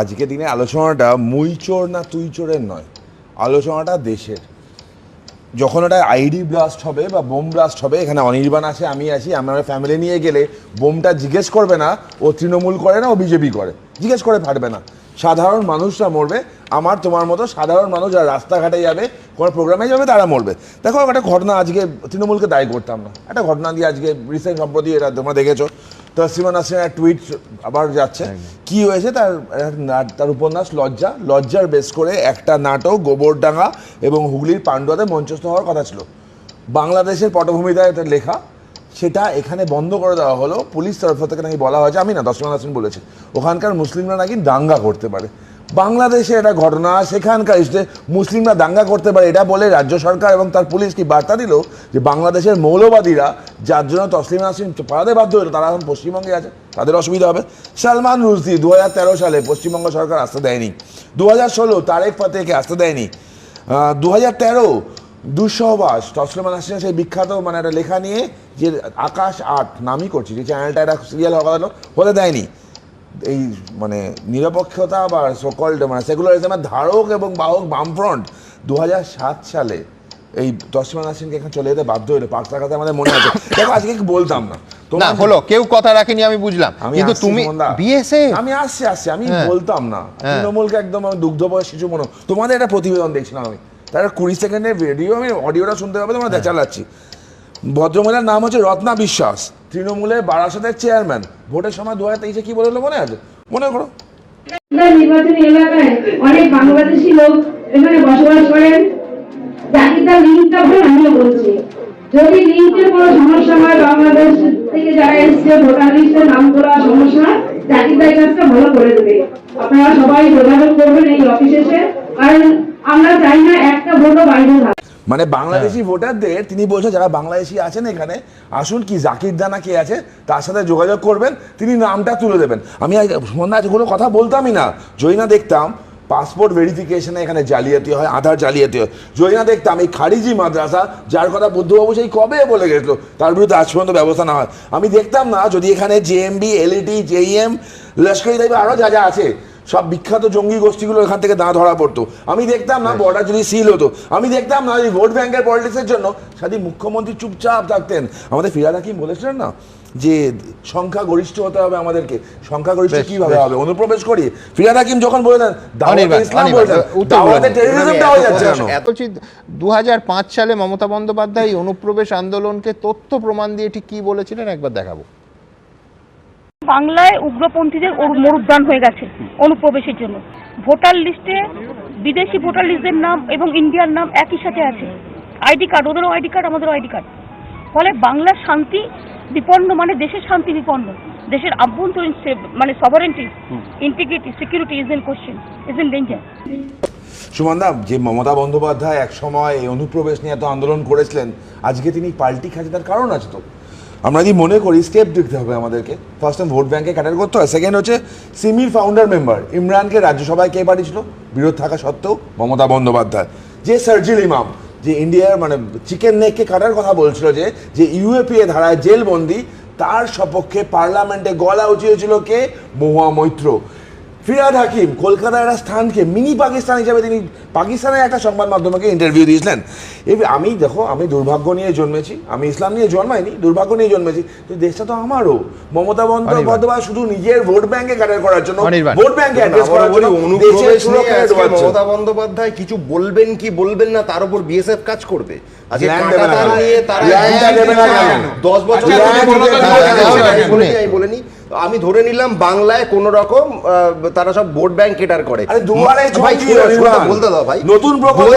আজকে দিনে আলোচনাটা মুই চোর না তুই চোরের নয়, আলোচনাটা দেশের। যখন ওটা আইডি ব্লাস্ট হবে বা বোম ব্লাস্ট হবে, এখানে অনির্বাণ আছে, আমি আছি, আমার ফ্যামিলি নিয়ে গেলে বোমটা জিজ্ঞেস করবে না, ও তৃণমূল করে না, ও বিজেপি করে, জিজ্ঞেস করে ফাটবে না। সাধারণ মানুষরা মরবে, আমার তোমার মতো সাধারণ মানুষ যারা রাস্তাঘাটে যাবে, কোনো প্রোগ্রামে যাবে, তারা মরবে। দেখো, একটা ঘটনা আজকে তৃণমূলকে দায়ী করতাম না। একটা ঘটনা দিয়ে আজকে রিসেন্ট সম্প্রতি এটা তোমরা দেখেছ। তসলিমা এক টুইট আবার যাচ্ছে। কি হয়েছে? তার তার উপন্যাস লজ্জা। লজ্জার বেস করে একটা নাটক গোবরডাঙ্গা এবং হুগলির পাণ্ডুয়াতে মঞ্চস্থ হওয়ার কথা ছিল। বাংলাদেশের পটভূমিতে এটা লেখা সেটা এখানে বন্ধ করে দেওয়া হলো। পুলিশ তরফ থেকে নাকি বলা হয়েছে আমি না দশমান হাসিন বলেছে। ওখানকার মুসলিমরা নাকি দাঙ্গা করতে পারে। বাংলাদেশে এটা ঘটনা, সেখানকার মুসলিমরা দাঙ্গা করতে পারে, এটা বলে রাজ্য সরকার এবং তার পুলিশ কি বার্তা দিল যে বাংলাদেশের মৌলবাদীরা, যার জন্য তসলিম নাসরিন পালাতে বাধ্য হলো, তারা এখন পশ্চিমবঙ্গে আছে, তাদের অসুবিধা হবে। সালমান রুশদি দু সালে পশ্চিমবঙ্গ সরকার আসতে দেয়নি। দু হাজার ষোলো তারেক ফাতেহকে আসতে দেয়নি। দু হাজার তেরো দুঃসহবাস, তসলিমা নাসরিনের সেই বিখ্যাত মানে একটা লেখা নিয়ে যে আকাশ আট নামই করছি, যে চ্যানেলটা একটা সিরিয়াল হওয়া হতে দেয়নি। এই মানে নিরপেক্ষতা বা সকল্ড মানে সেকুলারিজমের ধারক এবং বাহক বামফ্রন্ট দু সালে এই তসলিমা নাসরিনকে এখানে চলে যেতে বাধ্য হলো। পাঁচ টাকাতে আমাদের মনে আছে। দেখো আজকে কি বলতাম না? না হলো কেউ কথা রাখেনি আমি বুঝলাম। কিন্তু তুমি বিএসএ আমি আসছি আসছি আমি হ্যাঁ। বলতাম না। হ্যাঁ। তৃণমূলকে একদম আমি দুগ্ধ বয়স শিশু মনে তোমাদের একটা প্রতিবেদন দেখছিলাম আমি। তার কুড়ি সেকেন্ডের ভিডিও আমি অডিওটা শুনতে পাবো তোমরা হ্যাঁ। চালাচ্ছি ভদ্রমহিলার নাম হচ্ছে রত্না বিশ্বাস। তৃণমূলের বারাসাতের চেয়ারম্যান। ভোটের সময় দু হাজার তেইশে কি বলেছিল মনে আছে? মনে করো। নির্বাচনী এলাকায় অনেক বাংলাদেশি লোক এখানে বসবাস করেন। লিঙ্কটা আমিও বলছি যদি লিঙ্কের কোনো সমস্যা হয়, বাংলাদেশ থেকে যারা এসছে, ভোটার লিস্টে নাম করা সমস্যা কাজটা ভালো করে দেবে। আপনারা সবাই যোগাযোগ করবেন এই কারণ আমরা চাই না একটা ভোটও বাইরে থাকে মানে বাংলাদেশি ভোটারদের তিনি বলছে যারা বাংলাদেশি আছেন এখানে আসুন কি জাকির দানা কে আছে তার সাথে যোগাযোগ করবেন তিনি নামটা তুলে দেবেন। আমি কোনো কথা বলতামই না। যদি না দেখতাম পাসপোর্ট ভেরিফিকেশনে এখানে জালিয়াতি হয় আধার জালিয়াতি হয়। যদি না দেখতাম এই খারিজি মাদ্রাসা যার কথা বুদ্ধবাবু সেই কবে বলে গেছিল তার বিরুদ্ধে আজ পর্যন্ত ব্যবস্থা না হয়। আমি দেখতাম না যদি এখানে জেএমবি এলইটি জেইএম লস্করি আরও যা যা আছে সব বিখ্যাত জঙ্গি গোষ্ঠীগুলো এখান থেকে দাঁ ধরা পড়তো। আমি দেখতাম না বর্ডার যদি সিল হতো। আমি দেখতাম না এই ভোট ব্যাংকের পলিটিক্সের জন্য সাথে মুখ্যমন্ত্রী চুপচাপ থাকতেন। আমাদের ফিরাদ হাকিম বলেছিলেন না যে সংখ্যা গরিষ্ঠ হতে হবে আমাদেরকে। সংখ্যা গরিষ্ঠ কীভাবে হবে? অনুপ্রবেশ করি। ফিরাদ হাকিম যখন ইসলাম বলুন। টেররিজমটা হয়ে যাচ্ছে দু সালে মমতা বন্দ্যোপাধ্যায় অনুপ্রবেশ আন্দোলনকে তথ্য প্রমাণ দিয়ে ঠিক কি বলেছিলেন? একবার দেখাবো। বাংলায় উগ্রপন্থীদের মরুদ্যান হয়ে গেছে অনুপ্রবেশের জন্য। ভোটার লিস্টে বিদেশি ভোটার লিস্টের নাম এবং ইন্ডিয়ার নাম একই সাথে আছে। আইডি কার্ড, ওদেরও আইডি কার্ড, আমাদেরও আইডি কার্ড। ফলে বাংলার শান্তি বিপন্ন মানে দেশের শান্তি বিপন্ন। দেশের আভ্যন্তরীণ মানে sovereignty integrity security is in question is in danger সুমনদা, যে মমতা বন্দ্যোপাধ্যায় এক সময় এই অনুপ্রবেশ নিয়ে এত আন্দোলন করেছিলেন, আজকে তিনি পাল্টি খাচ্ছে তার কারণ আছে তো? আমরা যদি মনে করি স্টেপ দেখতে হবে আমাদেরকে? ফার্স্ট টাইম ভোট ব্যাংকে ক্যাটার করতে হয়। সেকেন্ড হচ্ছে সিমির ফাউন্ডার মেম্বার ইমরানকে রাজ্যসভায় কে পাঠিয়েছিল? বিরোধ থাকা সত্ত্বেও মমতা বন্দ্যোপাধ্যায়। যে সার্জিল ইমাম যে ইন্ডিয়ার মানে চিকেন নেককে কাটার কথা বলছিল যে যে ইউএপিএ ধারায় জেলবন্দি, তার সপক্ষে পার্লামেন্টে গলা উঁচিয়েছিল কে? মহুয়া মৈত্র। ফিরাদ হাকিম কলকাতার একটা স্থানকে মিনি পাকিস্তান হিসেবে তিনি পাকিস্তানের একটা সংবাদ মাধ্যমকে ইন্টারভিউ দিয়েছিলেন এবার আমি দেখো আমি দুর্ভাগ্য নিয়ে জন্মেছি আমি ইসলাম নিয়ে জন্মাইনি দুর্ভাগ্য নিয়ে জন্মেছি তো দেশটা তো আমারও মমতা বন্দ্যোপাধ্যায় শুধু নিজের ভোট ব্যাংকে কাটার করার জন্য ভোট ব্যাংকে অ্যাড্রেস করার জন্য। মমতা বন্দ্যোপাধ্যায় কিছু বলবেন কি বলবেন না তার উপর বিএসএফ কাজ করবে আজকে? নিয়ে তারা বছর আচ্ছা, বলে না আমি ধরে নিলাম বাংলায় কোন রকম আহ, তারা সব ভোট ব্যাংক কেটার করে। আরে দুয়ারে ভাই। বলতে দাও ভাই। নতুন প্রকল্প